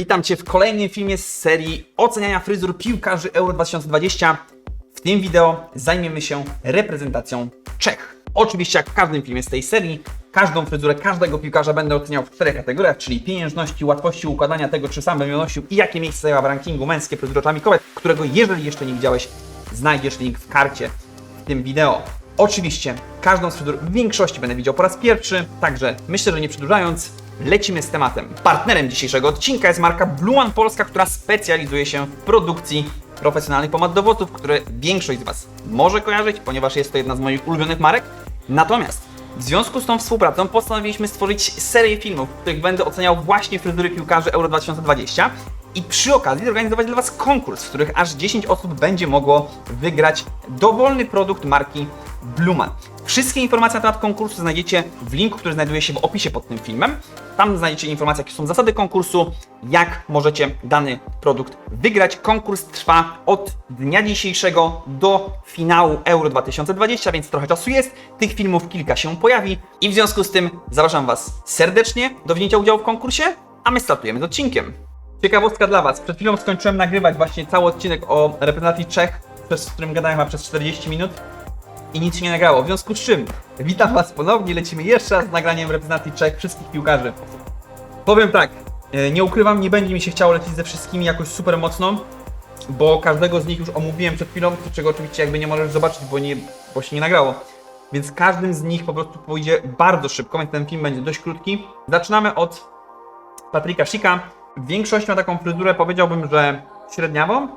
Witam Cię w kolejnym filmie z serii oceniania fryzur piłkarzy Euro 2020. W tym wideo zajmiemy się reprezentacją Czech. Oczywiście jak w każdym filmie z tej serii, każdą fryzurę każdego piłkarza będę oceniał w czterech kategoriach, czyli pieniężności, łatwości układania tego, czy sam będę nosił i jakie miejsce zajęła w rankingu męskie fryzury oczami kobiet, którego jeżeli jeszcze nie widziałeś, znajdziesz link w karcie w tym wideo. Oczywiście każdą z fryzur w większości będę widział po raz pierwszy, także myślę, że nie przedłużając, lecimy z tematem. Partnerem dzisiejszego odcinka jest marka Blue One Polska, która specjalizuje się w produkcji profesjonalnych pomad do włosów, które większość z Was może kojarzyć, ponieważ jest to jedna z moich ulubionych marek. Natomiast w związku z tą współpracą postanowiliśmy stworzyć serię filmów, w których będę oceniał właśnie fryzury piłkarzy Euro 2020 i przy okazji zorganizować dla Was konkurs, w których aż 10 osób będzie mogło wygrać dowolny produkt marki Bluman. Wszystkie informacje na temat konkursu znajdziecie w linku, który znajduje się w opisie pod tym filmem. Tam znajdziecie informacje, jakie są zasady konkursu, jak możecie dany produkt wygrać. Konkurs trwa od dnia dzisiejszego do finału Euro 2020, więc trochę czasu jest. Tych filmów kilka się pojawi i w związku z tym zapraszam Was serdecznie do wzięcia udziału w konkursie, a my startujemy z odcinkiem. Ciekawostka dla Was. Przed chwilą skończyłem nagrywać właśnie cały odcinek o reprezentacji Czech, przez którym gadałem chyba przez 40 minut i nic się nie nagrało. W związku z czym witam Was ponownie, lecimy jeszcze raz z nagraniem reprezentacji Czech wszystkich piłkarzy. Powiem tak, e, nie ukrywam, nie będzie mi się chciało lecieć ze wszystkimi jakoś super mocno, bo każdego z nich już omówiłem przed chwilą, czego oczywiście jakby nie możesz zobaczyć, bo, nie, bo się nie nagrało. Więc każdym z nich po prostu pójdzie bardzo szybko, więc ten film będzie dość krótki. Zaczynamy od Patryka Sika. Większość ma taką fryzurę, powiedziałbym, że średniawą.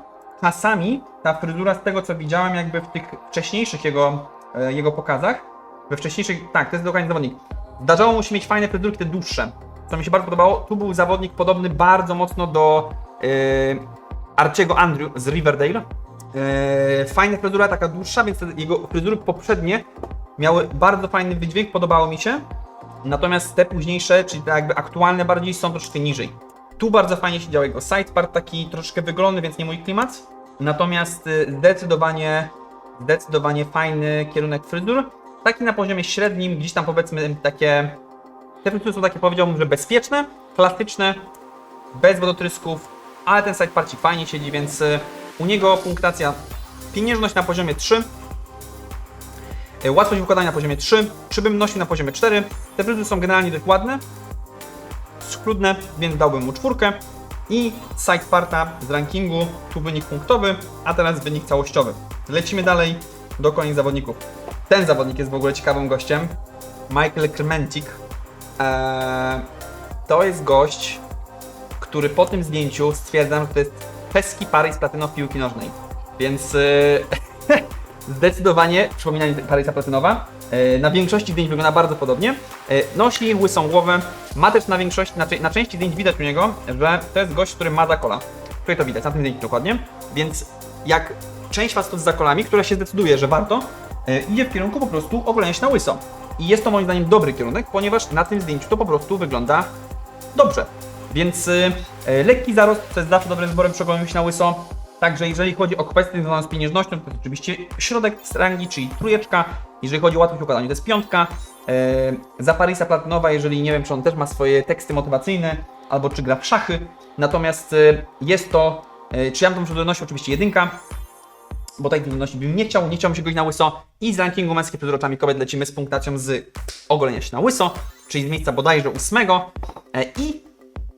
Czasami ta fryzura, z tego co widziałem, jakby w tych wcześniejszych jego, e, jego pokazach, we wcześniejszych, tak, to jest dokładnie zawodnik. Zdarzało mu się mieć fajne fryzury, te dłuższe, co mi się bardzo podobało. Tu był zawodnik podobny bardzo mocno do yy, Arciego Andrew z Riverdale. Yy, fajna fryzura, taka dłuższa, więc jego fryzury poprzednie miały bardzo fajny wydźwięk, podobało mi się. Natomiast te późniejsze, czyli te jakby aktualne bardziej, są troszkę niżej. Tu bardzo fajnie się działo jego sidepart, taki troszeczkę wyglądny, więc nie mój klimat. Natomiast y, zdecydowanie, zdecydowanie fajny kierunek fryzur. Taki na poziomie średnim, gdzieś tam powiedzmy takie... Te fryzury są takie powiedziałbym, że bezpieczne, klasyczne, bez wodotrysków, ale ten sideparcik fajnie siedzi, więc y, u niego punktacja pieniężność na poziomie 3, y, łatwość układania na poziomie 3, przybymności na poziomie 4. Te fryzury są generalnie dość ładne, schludne, więc dałbym mu czwórkę. I sideparta z rankingu, tu wynik punktowy, a teraz wynik całościowy. Lecimy dalej do kolejnych zawodników. Ten zawodnik jest w ogóle ciekawym gościem. Michael Krementik. Eee, to jest gość, który po tym zdjęciu stwierdzam, że to jest czeski Paris Platynow piłki nożnej. Więc yy, zdecydowanie przypomina mi Parysa Platynowa. Yy, na większości zdjęć wygląda bardzo podobnie. Yy, nosi łysą głowę. Ma też na większości, na, na części zdjęć widać u niego, że to jest gość, który ma zakola. Tutaj to widać, na tym zdjęciu dokładnie. Więc jak część facetów z zakolami, która się zdecyduje, że warto, yy, idzie w kierunku po prostu ogolenia się na łyso. I jest to moim zdaniem dobry kierunek, ponieważ na tym zdjęciu to po prostu wygląda dobrze. Więc y, y, lekki zarost to jest zawsze dobrym wyborem przy ogoleniu się na łyso. Także jeżeli chodzi o kwestię związaną z pieniężnością, to jest oczywiście środek rangi, czyli trójeczka. Jeżeli chodzi o łatwość układania, to jest piątka. E, za Parisa Platynowa, jeżeli nie wiem, czy on też ma swoje teksty motywacyjne, albo czy gra w szachy. Natomiast y, jest to, y, czy ja bym to donosił oczywiście jedynka, bo tej trudności bym nie chciał, nie chciałbym się godzić na łyso. I z rankingu męskie przed oczami kobiet lecimy z punktacją z ogolenia się na łyso, czyli z miejsca bodajże ósmego. E, I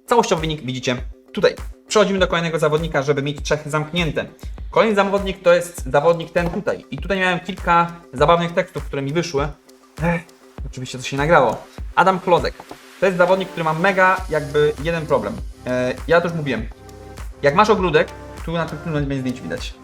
całościowy wynik widzicie tutaj. Przechodzimy do kolejnego zawodnika, żeby mieć trzech zamknięte. Kolejny zawodnik to jest zawodnik ten tutaj. I tutaj miałem kilka zabawnych tekstów, które mi wyszły. Ech, oczywiście to się nagrało. Adam Klodek. To jest zawodnik, który ma mega jakby jeden problem. E, ja to już mówiłem. Jak masz ogródek, tu na tym filmie będzie zdjęć widać.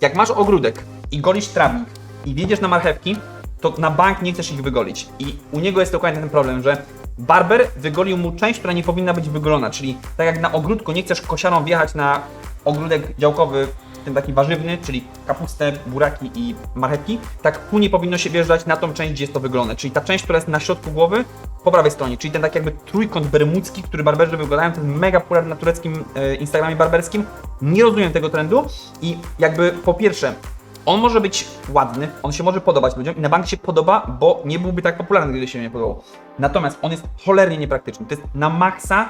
Jak masz ogródek i golisz trawnik i wiedziesz na marchewki, to na bank nie chcesz ich wygolić. I u niego jest dokładnie ten problem, że barber wygolił mu część, która nie powinna być wygolona. Czyli tak jak na ogródku nie chcesz kosiarą wjechać na ogródek działkowy, ten taki warzywny, czyli kapustę, buraki i marchewki, tak tu nie powinno się wjeżdżać na tą część, gdzie jest to wygolone. Czyli ta część, która jest na środku głowy, po prawej stronie, czyli ten taki jakby trójkąt bermudzki, który barberzy wyglądają, to jest mega popularny na tureckim e, Instagramie barberskim. Nie rozumiem tego trendu i jakby po pierwsze, on może być ładny, on się może podobać ludziom i na bank się podoba, bo nie byłby tak popularny, gdyby się nie podobał. Natomiast on jest cholernie niepraktyczny. To jest na maksa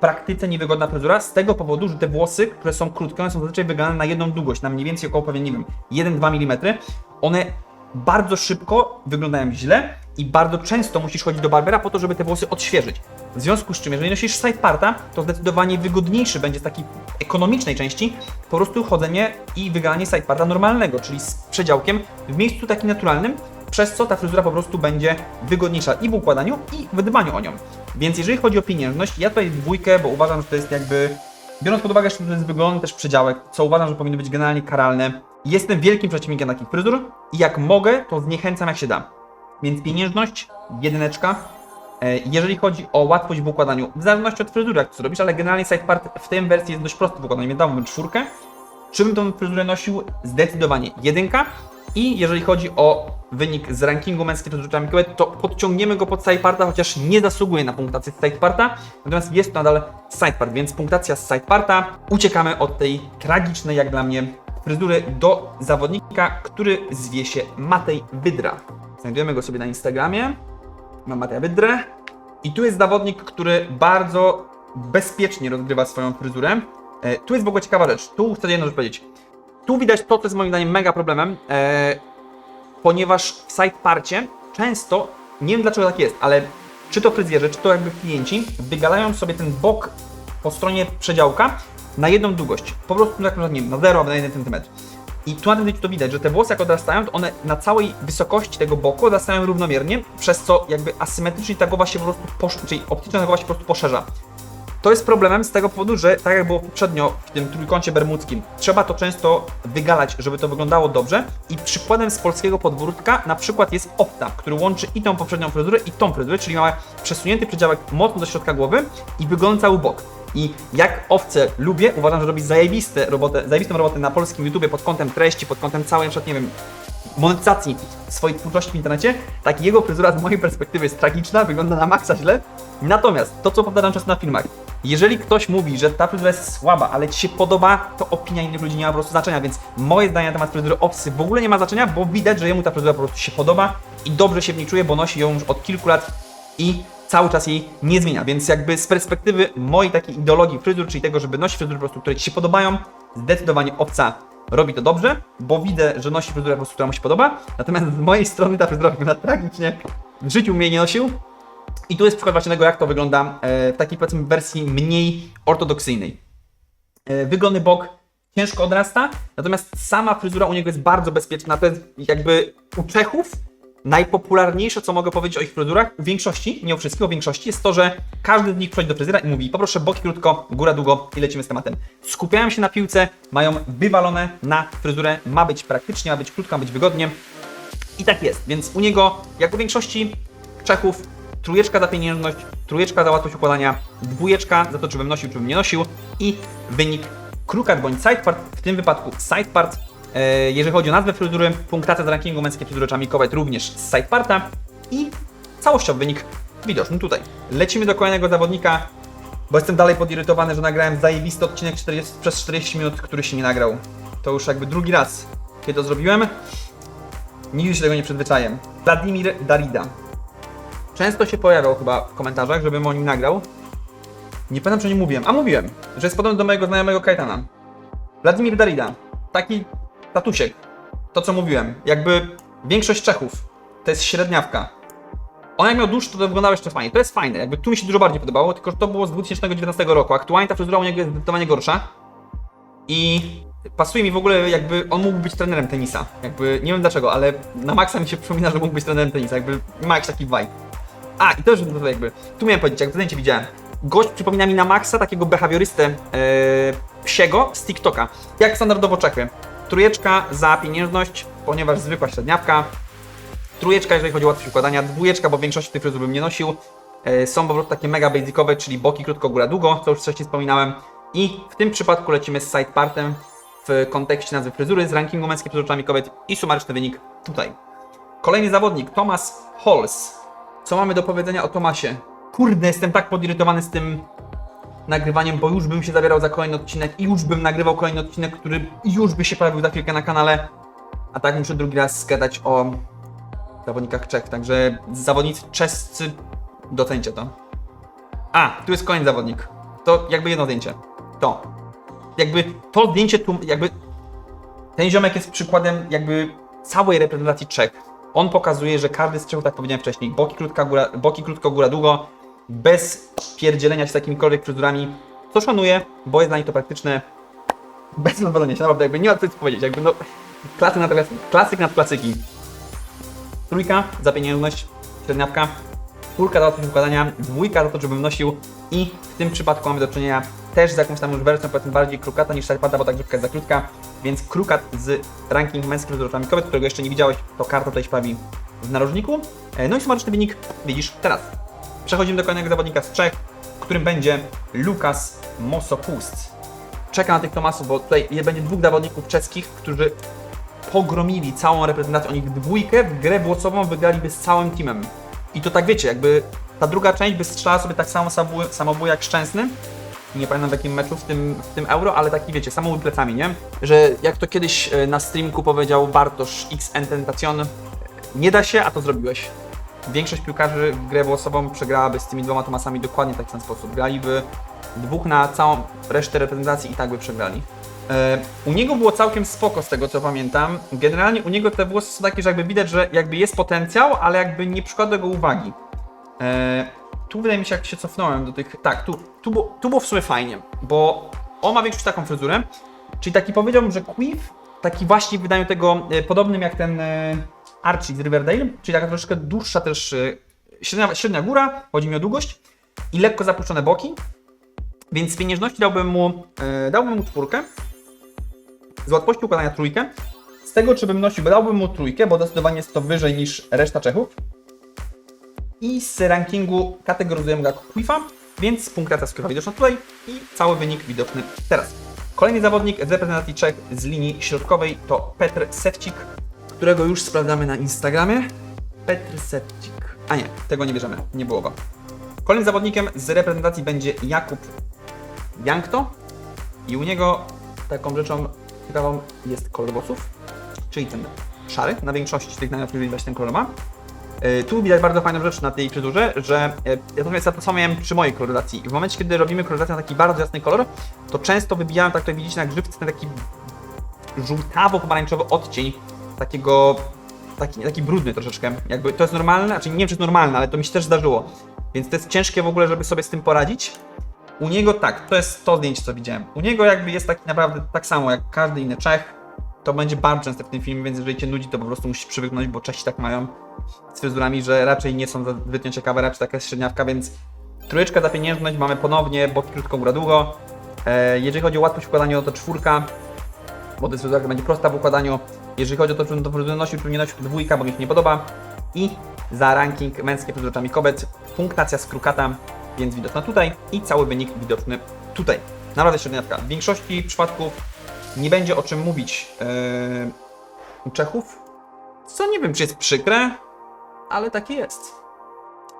praktyce niewygodna fryzura z tego powodu, że te włosy, które są krótkie, one są zazwyczaj wyglądane na jedną długość, na mniej więcej około pewnie, nie wiem, 1-2 mm. One bardzo szybko wyglądają źle i bardzo często musisz chodzić do barbera po to, żeby te włosy odświeżyć. W związku z czym, jeżeli nosisz side parta, to zdecydowanie wygodniejszy będzie z takiej ekonomicznej części po prostu chodzenie i wygalanie side parta normalnego, czyli z przedziałkiem w miejscu takim naturalnym, przez co ta fryzura po prostu będzie wygodniejsza i w układaniu, i w dbaniu o nią. Więc jeżeli chodzi o pieniężność, ja tutaj dwójkę, bo uważam, że to jest jakby, biorąc pod uwagę, że to jest wyglądany też przedziałek, co uważam, że powinno być generalnie karalne, jestem wielkim przeciwnikiem takich fryzur i jak mogę, to zniechęcam jak się da. Więc pieniężność, jedyneczka. E, Jeżeli chodzi o łatwość w układaniu, w zależności od fryzury, jak to zrobisz, ale generalnie side part w tej wersji jest dość prosty w układaniu, więc dałbym czwórkę. Czy bym tą fryzurę nosił? Zdecydowanie jedynka. I jeżeli chodzi o wynik z rankingu męskiej fryzury Chamikowej, to podciągniemy go pod sideparta, chociaż nie zasługuje na punktację z sideparta, natomiast jest to nadal sidepart, więc punktacja z sideparta. Uciekamy od tej tragicznej, jak dla mnie, fryzury do zawodnika, który zwie się Matej Wydra. Znajdujemy go sobie na Instagramie. Mam Mateja Wydrę. I tu jest zawodnik, który bardzo bezpiecznie rozgrywa swoją fryzurę. E, tu jest w ogóle ciekawa rzecz. Tu chcę jedną rzecz powiedzieć. Tu widać to, co jest moim zdaniem mega problemem, e, ponieważ w sideparcie często, nie wiem dlaczego tak jest, ale czy to fryzjerzy, czy to jakby klienci wygalają sobie ten bok po stronie przedziałka na jedną długość. Po prostu na przykład, nie na 0 albo na 1 cm. I tu na tym zdjęciu to widać, że te włosy jak odrastają, to one na całej wysokości tego boku odrastają równomiernie, przez co jakby asymetrycznie ta głowa się po prostu, czyli optycznie ta głowa się po prostu poszerza. To jest problemem z tego powodu, że tak jak było poprzednio w tym trójkącie bermudzkim, trzeba to często wygalać, żeby to wyglądało dobrze. I przykładem z polskiego podwórka na przykład jest Opta, który łączy i tą poprzednią fryzurę i tą fryzurę, czyli ma przesunięty przedziałek mocno do środka głowy i wygląda cały bok. I jak owce lubię, uważam, że robi zajebiste robotę, zajebistą robotę na polskim YouTubie pod kątem treści, pod kątem całej, na przykład, nie wiem, monetyzacji swojej twórczości w internecie, tak jego fryzura z mojej perspektywy jest tragiczna, wygląda na maksa źle. Natomiast to, co powtarzam często na filmach, jeżeli ktoś mówi, że ta fryzura jest słaba, ale ci się podoba, to opinia innych ludzi nie ma po prostu znaczenia, więc moje zdanie na temat fryzury owcy w ogóle nie ma znaczenia, bo widać, że jemu ta fryzura po prostu się podoba i dobrze się w niej czuje, bo nosi ją już od kilku lat i cały czas jej nie zmienia, więc jakby z perspektywy mojej takiej ideologii fryzur, czyli tego, żeby nosić fryzury po prostu, które Ci się podobają, zdecydowanie owca robi to dobrze, bo widzę, że nosi fryzurę po prostu, która mu się podoba, natomiast z mojej strony ta fryzura wygląda tragicznie, w życiu mnie nie nosił i tu jest przykład właśnie tego, jak to wygląda e, w takiej powiedzmy wersji mniej ortodoksyjnej. E, Wyglądny bok ciężko odrasta, natomiast sama fryzura u niego jest bardzo bezpieczna. To jest jakby u Czechów najpopularniejsze, co mogę powiedzieć o ich fryzurach, u większości, nie u wszystkich, o większości, jest to, że każdy z nich przychodzi do fryzjera i mówi, poproszę boki krótko, góra długo i lecimy z tematem. Skupiają się na piłce, mają wywalone na fryzurę, ma być praktycznie, ma być krótko, ma być wygodnie. I tak jest, więc u niego, jak u większości Czechów, trójeczka za pieniężność, trójeczka za łatwość układania, dwójeczka za to, czy bym nosił, czy bym nie nosił i wynik krukat bądź sidepart, w tym wypadku sidepart. E, jeżeli chodzi o nazwę fryzury, punktacja z rankingu męskiej fryzury Chamikowej również z sideparta i całościowy wynik widoczny tutaj. Lecimy do kolejnego zawodnika, bo jestem dalej podirytowany, że nagrałem zajebisty odcinek 40, przez 40 minut, który się nie nagrał. To już jakby drugi raz, kiedy to zrobiłem. Nigdy się tego nie przyzwyczajem. Wladimir Darida. Często się pojawiał chyba w komentarzach, żebym o nim nagrał. Nie pamiętam, czy nie mówiłem. A mówiłem, że jest podobny do mojego znajomego Kaitana. Wladimir Darida. Taki tatusiek. To, co mówiłem. Jakby większość Czechów to jest średniawka. On jak miał dłuższy, to wyglądał jeszcze fajnie. To jest fajne. Jakby tu mi się dużo bardziej podobało, tylko że to było z 2019 roku. Aktualnie ta fryzura u niego jest zdecydowanie gorsza. I pasuje mi w ogóle jakby on mógł być trenerem tenisa. Jakby nie wiem dlaczego, ale na maksa mi się przypomina, że mógł być trenerem tenisa. Jakby ma jakiś taki vibe. A, i też to jakby, tu miałem powiedzieć, jak zdjęcie widziałem. Gość przypomina mi na maksa takiego behawiorystę yy, psiego z TikToka. Jak standardowo Czechy. Trójeczka za pieniężność, ponieważ zwykła średniawka. Trójeczka, jeżeli chodzi o łatwość układania. Dwójeczka, bo w większości tych fryzur bym nie nosił. Yy, są po prostu takie mega basicowe, czyli boki krótko, góra długo, co już wcześniej wspominałem. I w tym przypadku lecimy z sidepartem w kontekście nazwy fryzury z rankingu męskiej fryzury kobiet i sumaryczny wynik tutaj. Kolejny zawodnik, Thomas Halls. Co mamy do powiedzenia o Tomasie? Kurde, jestem tak podirytowany z tym nagrywaniem, bo już bym się zabierał za kolejny odcinek i już bym nagrywał kolejny odcinek, który już by się pojawił za chwilkę na kanale. A tak muszę drugi raz zgadać o zawodnikach Czech, także zawodnicy czescy docencie to. A, tu jest kolejny zawodnik. To jakby jedno zdjęcie. To. Jakby to zdjęcie tu, jakby ten ziomek jest przykładem jakby całej reprezentacji Czech. On pokazuje, że każdy Czechów, tak powiedziałem wcześniej, boki, krótka, góra, boki krótko, góra długo, bez pierdzielenia się z jakimikolwiek co szanuję, bo jest dla nich to praktyczne, bez zadowolenia się, naprawdę jakby nie ma co powiedzieć, jakby no, klasyk nad, klasyk nad klasyki. Trójka za pieniężność, średniawka, czwórka za łatwość układania, dwójka za to, żebym nosił i w tym przypadku mamy do czynienia też z jakąś tam już wersją powiedzmy bardziej krukata niż szarpada, bo ta grzywka jest za krótka, więc krukat z ranking męskich oczami kobiet, którego jeszcze nie widziałeś, to karta tutaj się pojawi w narożniku. E, No i sumaryczny wynik widzisz teraz. Przechodzimy do kolejnego zawodnika z Czech, którym będzie Lukas Mosopust. Czeka na tych Tomasów, bo tutaj będzie dwóch zawodników czeskich, którzy pogromili całą reprezentację. Oni dwójkę w grę włosową wygraliby z całym teamem. I to tak wiecie, jakby ta druga część by strzelała sobie tak samo samobój jak Szczęsny. Nie pamiętam w jakim meczu w tym, w tym euro, ale taki wiecie, samobój plecami, nie? Że jak to kiedyś e, na streamku powiedział Bartosz XN Tentation, nie da się, a to zrobiłeś. Większość piłkarzy w grę włosową przegrałaby z tymi dwoma Tomasami dokładnie w taki sam sposób. Graliby dwóch na całą resztę reprezentacji i tak by przegrali. E, u niego było całkiem spoko z tego co pamiętam. Generalnie u niego te włosy są takie, że jakby widać, że jakby jest potencjał, ale jakby nie przykłada go uwagi. Tu wydaje mi się, jak się cofnąłem do tych. Tak, tu, tu, było, tu było w sumie fajnie, bo on ma większość taką fryzurę. Czyli taki powiedziałbym, że quiff, taki właśnie w wydaniu tego e, podobnym jak ten e, Archie z Riverdale, czyli taka troszeczkę dłuższa też e, średnia, średnia góra, chodzi mi o długość i lekko zapuszczone boki. Więc z pieniężności dałbym mu, dałbym mu czwórkę, z łatwości układania trójkę. Z tego, czy bym nosił, dałbym mu trójkę, bo zdecydowanie jest to wyżej niż reszta Czechów. I z rankingu kategoryzujemy go jako quiffa, więc punktacja skrywa widoczna tutaj i cały wynik widoczny teraz. Kolejny zawodnik z reprezentacji Czech z linii środkowej to Petr Sevcik, którego już sprawdzamy na Instagramie. Petr Sevcik. A nie, tego nie bierzemy, nie było go. Kolejnym zawodnikiem z reprezentacji będzie Jakub Jankto i u niego taką rzeczą ciekawą jest kolor włosów, czyli ten szary, na większości tych najlepszych widać ten kolor ma. E, Tu widać bardzo fajną rzecz na tej fryzurze, że e, ja to, samo miałem przy mojej koloryzacji. W momencie, kiedy robimy koloryzację na taki bardzo jasny kolor, to często wybijałem, tak tutaj widzicie na grzywce, ten taki żółtawo-pomarańczowy odcień takiego, taki, taki brudny troszeczkę. Jakby to jest normalne, znaczy nie wiem, czy jest normalne, ale to mi się też zdarzyło. Więc to jest ciężkie w ogóle, żeby sobie z tym poradzić. U niego tak, to jest to zdjęcie, co widziałem. U niego jakby jest taki naprawdę tak samo jak każdy inny Czech. To będzie bardzo często w tym filmie, więc jeżeli cię nudzi, to po prostu musisz przywyknąć, bo Czesi tak mają z fryzurami, że raczej nie są zbytnio ciekawe, raczej taka jest średniawka, więc trójeczka za pieniężność, mamy ponownie boki krótko, góra długo. E, jeżeli chodzi o łatwość układania, to czwórka, bo która będzie prosta w układaniu. Jeżeli chodzi o to, czy to fryzurę nosił, czy nie nosił, to dwójka, bo mi się nie podoba. I za ranking męskie fryzureczami kobiet, punktacja z krukata, więc widoczna tutaj i cały wynik widoczny tutaj. Naprawdę średniawka. W większości przypadków nie będzie o czym mówić yy, u Czechów, co nie wiem, czy jest przykre, ale takie jest.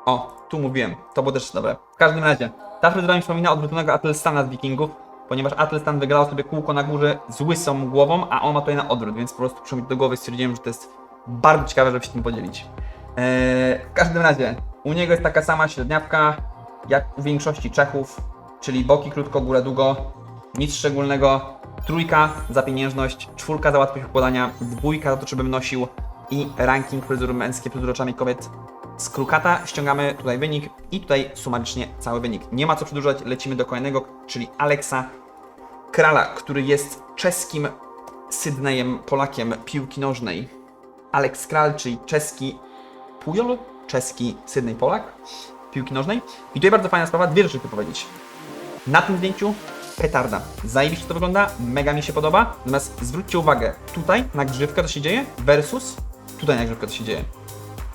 O, tu mówiłem, to było też dobre. W każdym razie, ta fryzura mi przypomina odwróconego Atelstana z Wikingów, ponieważ Atelstan wygrał sobie kółko na górze z łysą głową, a on ma tutaj na odwrót, więc po prostu przyszło mi do głowy stwierdziłem, że to jest bardzo ciekawe, żeby się tym podzielić. Eee, w każdym razie, u niego jest taka sama średniawka, jak u większości Czechów, czyli boki krótko, góra długo, nic szczególnego, trójka za pieniężność, czwórka za łatwość układania, dwójka za to, żebym nosił i ranking fryzur męskie, fryzur oczami kobiet z krukata. Ściągamy tutaj wynik i tutaj sumarycznie cały wynik. Nie ma co przedłużać, lecimy do kolejnego, czyli Aleksa Krala, który jest czeskim Sydneyem, Polakiem piłki nożnej. Alex Kral, czyli czeski Pujol, czeski Sydney Polak piłki nożnej. I tutaj bardzo fajna sprawa, dwie rzeczy chcę powiedzieć. Na tym zdjęciu petarda. Zajebiście to wygląda, mega mi się podoba. Natomiast zwróćcie uwagę, tutaj na grzywkę co się dzieje versus tutaj na grzywkę co się dzieje.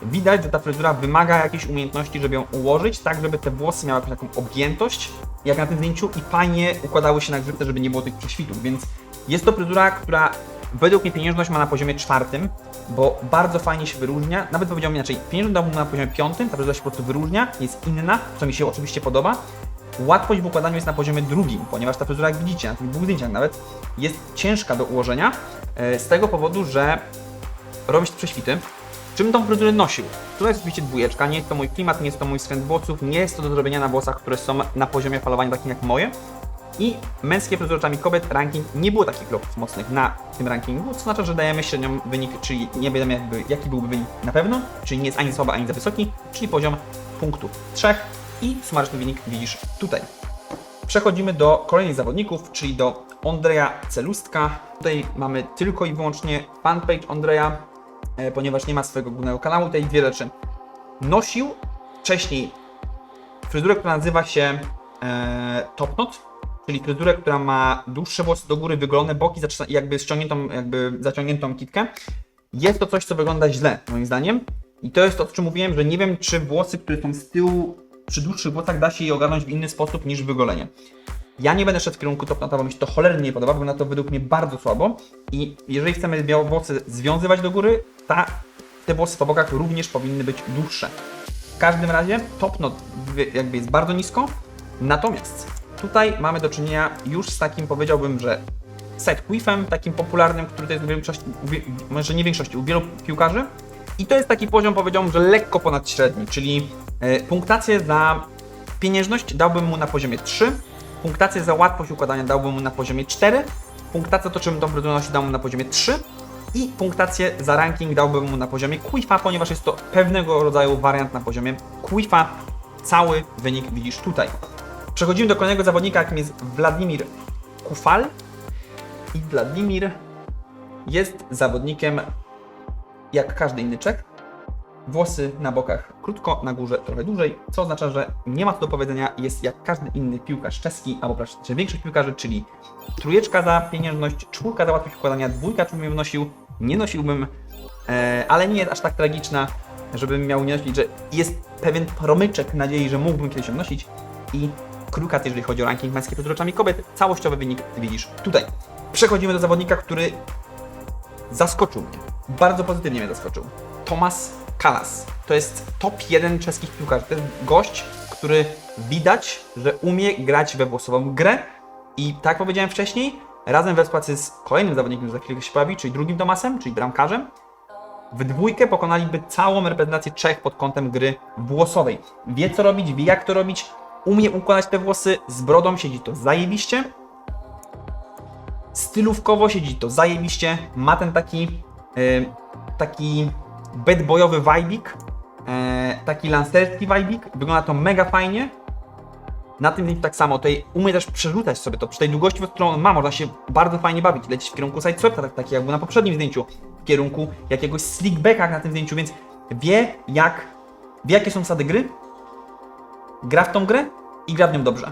Widać, że ta fryzura wymaga jakiejś umiejętności, żeby ją ułożyć, tak żeby te włosy miały jakąś taką objętość, jak na tym zdjęciu i fajnie układały się na grzywce, żeby nie było tych prześwitów, więc jest to fryzura, która według mnie pieniężność ma na poziomie czwartym, bo bardzo fajnie się wyróżnia, nawet powiedziałbym inaczej, pieniężność dałbym na poziomie piątym, ta fryzura się po prostu wyróżnia, jest inna, co mi się oczywiście podoba. Łatwość w układaniu jest na poziomie drugim, ponieważ ta fryzura, jak widzicie, na tych dwóch zdjęciach nawet, jest ciężka do ułożenia, e, z tego powodu, że robić prześwity, Czym tą fryzurę nosił? To jest oczywiście dwójeczka, nie jest to mój klimat, nie jest to mój skręt włosów, nie jest to do zrobienia na włosach, które są na poziomie falowania takim jak moje. I męskie fryzury kobiet ranking nie było takich kroków mocnych na tym rankingu, co oznacza, że dajemy średnią wynik, czyli nie wiadomo jakby, jaki byłby wynik na pewno, czyli nie jest ani słaby, ani za wysoki, czyli poziom punktów 3 i sumaryczny wynik widzisz tutaj. Przechodzimy do kolejnych zawodników, czyli do Ondreja Celustka. Tutaj mamy tylko i wyłącznie fanpage Ondreja, e, ponieważ nie ma swojego głównego kanału. Tutaj dwie rzeczy. Nosił wcześniej fryzurę, która nazywa się e, Top Knot, czyli fryzurę, która ma dłuższe włosy do góry, wygolone boki, jakby ściągniętą, jakby zaciągniętą kitkę. Jest to coś, co wygląda źle, moim zdaniem. I to jest to, o czym mówiłem, że nie wiem, czy włosy, które są z tyłu, przy dłuższych włosach da się je ogarnąć w inny sposób niż wygolenie. Ja nie będę szedł w kierunku top bo mi się to cholernie nie podoba, bo na to według mnie bardzo słabo. I jeżeli chcemy białe włosy związywać do góry, ta, te włosy po bokach również powinny być dłuższe. W każdym razie top knot jakby jest bardzo nisko, natomiast tutaj mamy do czynienia już z takim powiedziałbym, że side quiffem, takim popularnym, który to jest w większości, może nie większości, u wielu piłkarzy. I to jest taki poziom, powiedziałbym, że lekko ponad średni, czyli punktację za pieniężność dałbym mu na poziomie 3, punktację za łatwość układania dałbym mu na poziomie 4, punktację to, czym tą fryzurę nosi dałbym mu na poziomie 3 i punktację za ranking dałbym mu na poziomie quiffa, ponieważ jest to pewnego rodzaju wariant na poziomie quiffa. Cały wynik widzisz tutaj. Przechodzimy do kolejnego zawodnika, jakim jest Wladimir Kufal. I Wladimir jest zawodnikiem jak każdy inny Czech. Włosy na bokach krótko, na górze trochę dłużej, co oznacza, że nie ma co do powiedzenia, jest jak każdy inny piłkarz czeski, albo praktycznie większość piłkarzy, czyli trójeczka za pieniężność, czwórka za łatwość układania, dwójka czym bym nosił, nie nosiłbym, e, ale nie jest aż tak tragiczna, żebym miał nie nosić, że jest pewien promyczek nadziei, że mógłbym kiedyś ją nosić i krukat, jeżeli chodzi o ranking męskiej przed oczami kobiet, całościowy wynik widzisz tutaj. Przechodzimy do zawodnika, który zaskoczył mnie. Bardzo pozytywnie mnie zaskoczył. Tomas Kalas. To jest top 1 czeskich piłkarzy. Jest gość, który widać, że umie grać we włosową grę i tak jak powiedziałem wcześniej, razem we współpracy z kolejnym zawodnikiem, który za chwilę się pojawi, czyli drugim Tomasem, czyli bramkarzem, w dwójkę pokonaliby całą reprezentację Czech pod kątem gry włosowej. Wie co robić, wie jak to robić, umie układać te włosy, z brodą siedzi to zajebiście. Stylówkowo siedzi to zajebiście, ma ten taki, y, taki bad boyowy vibik, e, taki lancerski vibik, wygląda to mega fajnie. Na tym zdjęciu tak samo, tutaj umie też przerzucać sobie to, przy tej długości, którą on ma, można się bardzo fajnie bawić, lecieć w kierunku sideswepta, tak, tak jak było na poprzednim zdjęciu, w kierunku jakiegoś slickbacka na tym zdjęciu, więc wie jak, wie jakie są zasady gry, gra w tą grę i gra w nią dobrze.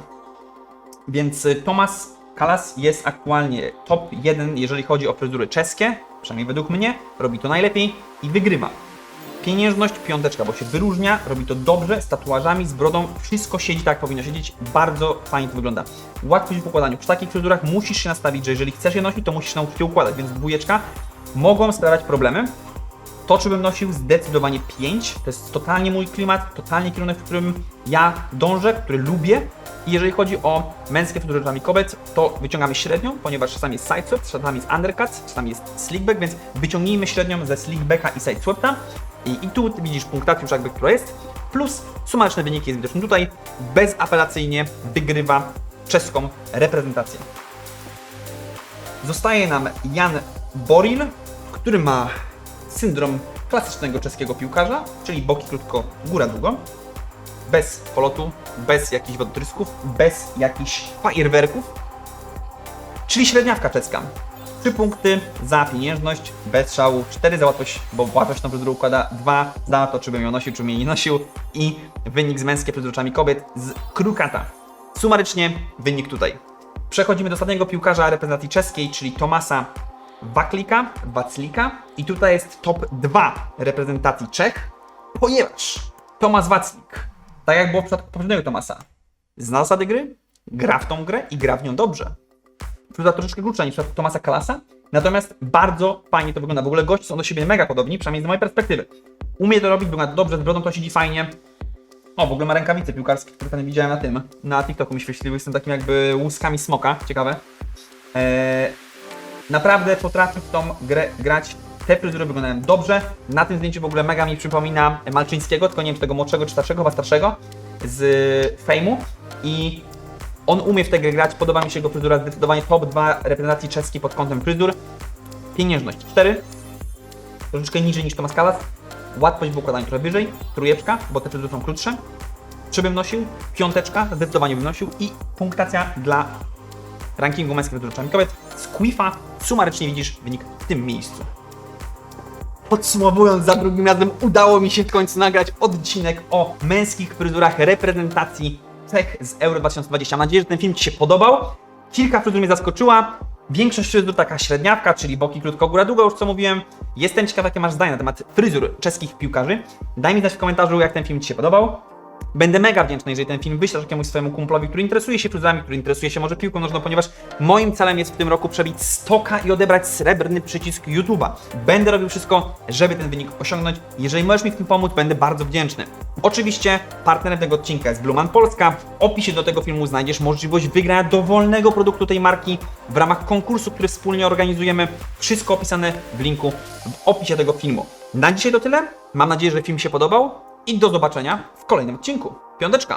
Więc y, Tomas Kalas jest aktualnie top 1, jeżeli chodzi o fryzury czeskie, przynajmniej według mnie, robi to najlepiej i wygrywa. Pieniężność piąteczka, bo się wyróżnia, robi to dobrze, z tatuażami, z brodą, wszystko siedzi tak, powinno siedzieć, bardzo fajnie to wygląda. Łatwość w układaniu. Przy takich fryzurach musisz się nastawić, że jeżeli chcesz je nosić, to musisz nauczyć się układać, więc dwójeczka mogą sprawiać problemy. To, czy bym nosił, zdecydowanie 5. To jest totalnie mój klimat, totalnie kierunek, w którym ja dążę, który lubię. I jeżeli chodzi o męskie czasami kobiet, to wyciągamy średnią, ponieważ czasami jest sideswept, czasami jest undercut, czasami jest slickback, więc wyciągnijmy średnią ze slickbacka i sideswepta. I, I tu widzisz punktację już jakby, która jest, plus sumaryczne wyniki jest widoczny tutaj. Bezapelacyjnie wygrywa czeską reprezentację. Zostaje nam Jan Boril, który ma syndrom klasycznego czeskiego piłkarza, czyli boki krótko, góra długo, bez polotu, bez jakichś wodotrysków, bez jakichś fajerwerków, czyli średniawka czeska. 3 punkty za pieniężność, bez szału, 4 za łatwość, bo łatwość tą fryzurę układa, 2 za to, czy bym ją nosił, czy bym jej nie nosił i wynik z męskie fryzurczami kobiet z krukata. Sumarycznie wynik tutaj. Przechodzimy do ostatniego piłkarza reprezentacji czeskiej, czyli Tomasa Waklika, Waclika. I tutaj jest top 2 reprezentacji Czech, ponieważ Tomasz Waclik, tak jak było w przypadku poprzedniego Tomasa, zna zasady gry, gra w tą grę i gra w nią dobrze. Fryzura troszeczkę krótsza niż w przypadku Tomasa Kalasa, natomiast bardzo fajnie to wygląda. W ogóle goście są do siebie mega podobni, przynajmniej z mojej perspektywy. Umie to robić, wygląda dobrze, z brodą to siedzi fajnie. O, w ogóle ma rękawice piłkarskie, które tam widziałem na tym. Na TikToku mi świeciły tym takim jakby łuskami smoka, ciekawe. Eee, naprawdę potrafi w tą grę grać. Te fryzury wyglądają dobrze. Na tym zdjęciu w ogóle mega mi przypomina Malczyńskiego, tylko nie wiem czy tego młodszego czy starszego, chyba starszego z Fejmu. I on umie w tę grę grać, podoba mi się jego fryzura, zdecydowanie top 2 reprezentacji czeskiej pod kątem fryzur. Pieniężność 4, troszeczkę niżej niż Tomasz Kalas, łatwość w układaniu trochę wyżej, trójeczka, bo te fryzury są krótsze, 3 bym nosił, piąteczka, zdecydowanie bym nosił. I punktacja dla rankingu męskich fryzur kobiet. Z sumarycznie widzisz wynik w tym miejscu. Podsumowując, za drugim razem udało mi się w końcu nagrać odcinek o męskich fryzurach reprezentacji Czech z Euro 2020. Mam nadzieję, że ten film Ci się podobał. Kilka fryzur mnie zaskoczyła. Większość fryzur taka średniawka, czyli boki krótko, góra długo, już co mówiłem. Jestem ciekaw, jakie masz zdanie na temat fryzur czeskich piłkarzy. Daj mi znać w komentarzu, jak ten film Ci się podobał. Będę mega wdzięczny, jeżeli ten film wyślesz jakiemuś swojemu kumplowi, który interesuje się fryzurami, który interesuje się może piłką nożną, ponieważ moim celem jest w tym roku przebić 100k i odebrać srebrny przycisk YouTube'a. Będę robił wszystko, żeby ten wynik osiągnąć. Jeżeli możesz mi w tym pomóc, będę bardzo wdzięczny. Oczywiście partnerem tego odcinka jest Bluman Polska. W opisie do tego filmu znajdziesz możliwość wygrania dowolnego produktu tej marki w ramach konkursu, który wspólnie organizujemy. Wszystko opisane w linku w opisie tego filmu. Na dzisiaj to tyle. Mam nadzieję, że film się podobał i do zobaczenia w kolejnym odcinku. Piąteczka!